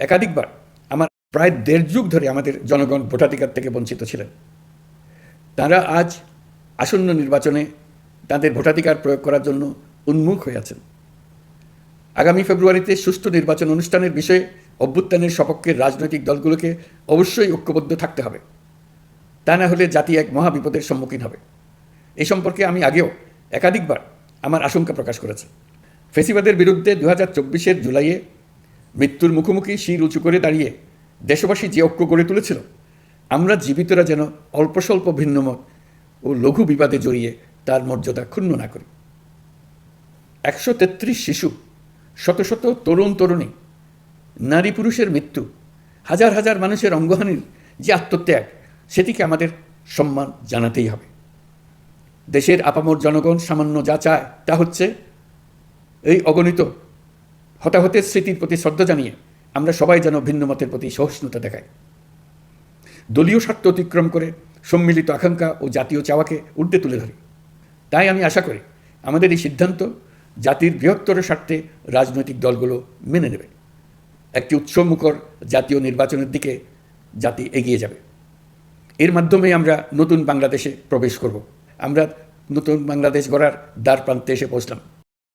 একাধিকবার আমার প্রায় দেড় যুগ ধরে আমাদের জনগণ ভোটাধিকার থেকে বঞ্চিত ছিলেন। তারা আজ আসন্ন নির্বাচনে তাদের ভোটাধিকার প্রয়োগ করার জন্য উন্মুখ হয়ে আছেন। আগামী ফেব্রুয়ারিতে সুষ্ঠু নির্বাচন অনুষ্ঠানের বিষয়ে অভ্যুত্থানের সপক্ষের রাজনৈতিক দলগুলোকে অবশ্যই ঐক্যবদ্ধ থাকতে হবে। তা না হলে জাতি এক মহাবিপদের সম্মুখীন হবে। এই সম্পর্কে আমি আগেও একাধিকবার আমার আশঙ্কা প্রকাশ করেছি। ফেসিবাদের বিরুদ্ধে দু হাজার জুলাইয়ে মৃত্যুর মুখোমুখি শির উঁচু করে দাঁড়িয়ে দেশবাসী যে ঐক্য গড়ে তুলেছিল, আমরা জীবিতরা যেন অল্প স্বল্প ভিন্নমত ও লঘু বিবাদে জড়িয়ে তার মর্যাদা ক্ষুণ্ণ না করি। একশো তেত্রিশ শিশু, শত শত তরুণ তরুণী, নারী পুরুষের মৃত্যু, হাজার হাজার মানুষের অঙ্গহানির যে আত্মত্যাগ, সেটিকে আমাদের সম্মান জানাতেই হবে। দেশের আপামর জনগণ সামান্য যা চায় তা হচ্ছে এই অগণিত হতাহতের স্মৃতির প্রতি শ্রদ্ধা জানিয়ে আমরা সবাই যেন ভিন্ন মতের প্রতি সহিষ্ণুতা দেখাই। দলীয় স্বার্থ অতিক্রম করে সম্মিলিত আকাঙ্ক্ষা ও জাতীয় চাওয়াকে ঊর্ধ্বে তুলে ধরি। তাই আমি আশা করি আমাদের এই সিদ্ধান্ত জাতির বৃহত্তর স্বার্থে রাজনৈতিক দলগুলো মেনে নেবে। একটি উৎসবমুখর জাতীয় নির্বাচনের দিকে জাতি এগিয়ে যাবে। এর মাধ্যমে আমরা নতুন বাংলাদেশে প্রবেশ করব। আমরা নতুন বাংলাদেশ গড়ার দ্বার প্রান্তে এসে পৌঁছলাম।